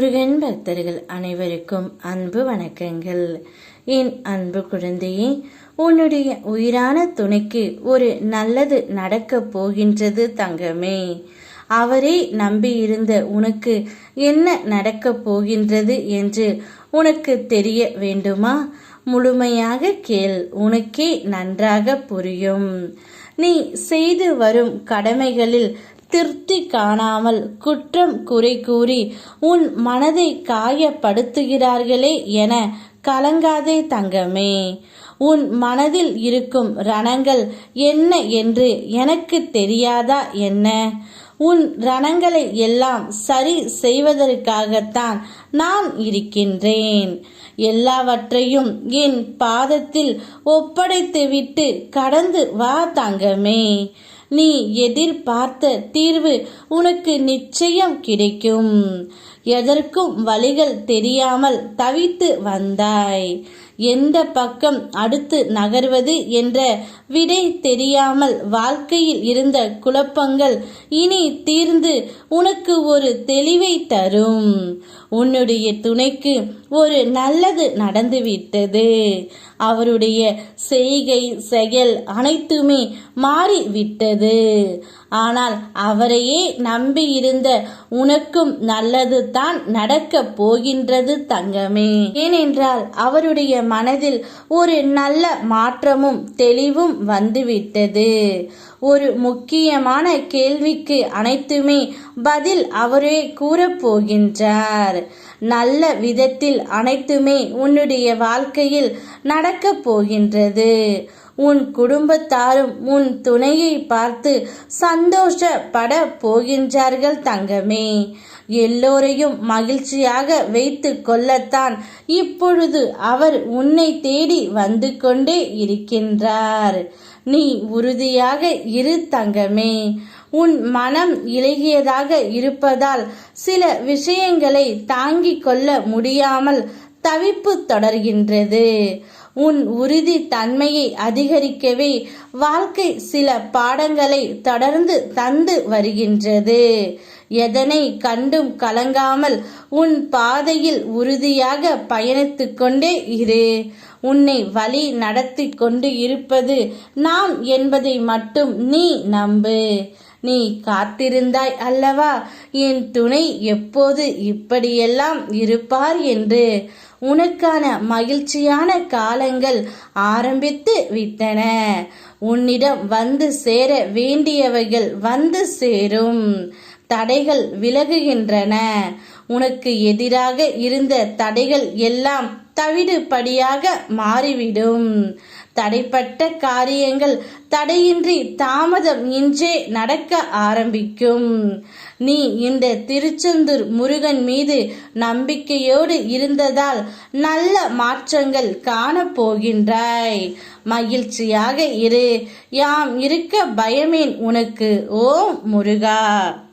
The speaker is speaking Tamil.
முருகன் பக்தர்கள் அனைவருக்கும் அன்பு வணக்கங்கள். என் அன்பு குழந்தையே உன்னுடைய உயிரான துணைக்கு ஒரு நல்லது நடக்கப் போகின்றது தங்கமே. அவரே நம்பியிருந்த உனக்கு என்ன நடக்கப் போகின்றது என்று உனக்கு தெரிய வேண்டுமா? முழுமையாக கேள் உனக்கே நன்றாக புரியும். நீ செய்து வரும் கடமைகளில் திருப்தி காணாமல் குற்றம் குறை கூறி உன் மனதை காயப்படுத்துகிறார்களே என கலங்காதே தங்கமே. உன் மனதில் இருக்கும் ரணங்கள் என்ன என்று எனக்கு தெரியாதா என்ன? உன் ரணங்களை எல்லாம் சரி செய்வதற்காகத்தான் நான் இருக்கின்றேன். எல்லாவற்றையும் என் பாதத்தில் ஒப்படைத்துவிட்டு கடந்து வா தங்கமே. நீ எதிர்பார்த்த தீர்வு உனக்கு நிச்சயம் கிடைக்கும். எதற்கும் வழிகள் தெரியாமல் தவித்து வந்தாய். எந்த பக்கம் அடுத்து நகர்வது என்ற விடை தெரியாமல் வாழ்க்கையில் இருந்த குழப்பங்கள் இனி தீர்ந்து உனக்கு ஒரு தெளிவை தரும். உன்னுடைய துணைக்கு ஒரு நல்லது நடந்துவிட்டது. அவருடைய செய்கை செயல் அனைத்துமே மாறிவிட்டது. ஆனால் அவரையே நம்பியிருந்த உனக்கும் நல்லது தான் நடக்கப் போகின்றது தங்கமே. ஏனென்றால் அவருடைய மனதில் ஒரு நல்ல மாற்றமும் தெளிவும் வந்துவிட்டது. ஒரு முக்கியமான கேள்விக்கு அனைத்துமே பதில் அவரே கூறப்போகின்றார் நல்ல விதத்தில் அனைத்துமே உன்னுடைய வாழ்க்கையில் நடக்கப் போகின்றது. உன் குடும்பத்தாரும் உன் துணையை பார்த்து சந்தோஷப்பட போகின்றார்கள் தங்கமே. எல்லோரையும் மகிழ்ச்சியாக வைத்து கொள்ளத்தான் இப்பொழுது அவர் உன்னை தேடி வந்து கொண்டே இருக்கின்றார். நீ உறுதியாக இரு தங்கமே. உன் மனம் இலகியதாக இருப்பதால் சில விஷயங்களை தாங்கிக் கொள்ள முடியாமல் தவிப்பு தொடர்கின்றது. உன் உறுதி தன்மையை அதிகரிக்கவே வாழ்க்கை சில பாடங்களை தொடர்ந்து தந்து வருகின்றது. எதனை கண்டும் கலங்காமல் உன் பாதையில் உறுதியாக பயணித்து கொண்டே இரு. உன்னை வழி நடத்தி கொண்டு இருப்பது நாம் என்பதை மட்டும் நீ நம்பு. நீ காத்திருந்தாய் அல்லவா? என் துணை எப்போது இப்படியெல்லாம் இருப்பார் என்று? உனக்கான மகிழ்ச்சியான காலங்கள் ஆரம்பித்து விட்டன. உன்னிடம் வந்து சேர வேண்டியவைகள் வந்து சேரும். தடைகள் விலகுகின்றன. உனக்கு எதிராக இருந்த தடைகள் எல்லாம் தவிடுபடியாக மாறிவிடும். தடைப்பட்ட காரியங்கள் தடையின்றி தாமதம் இன்றே நடக்க ஆரம்பிக்கும். நீ இந்த திருச்செந்தூர் முருகன் மீது நம்பிக்கையோடு இருந்ததால் நல்ல மாற்றங்கள் காணப்போகின்றாய். மகிழ்ச்சியாக இரு. யாம் இருக்க பயமேன் உனக்கு ஓ முருகா.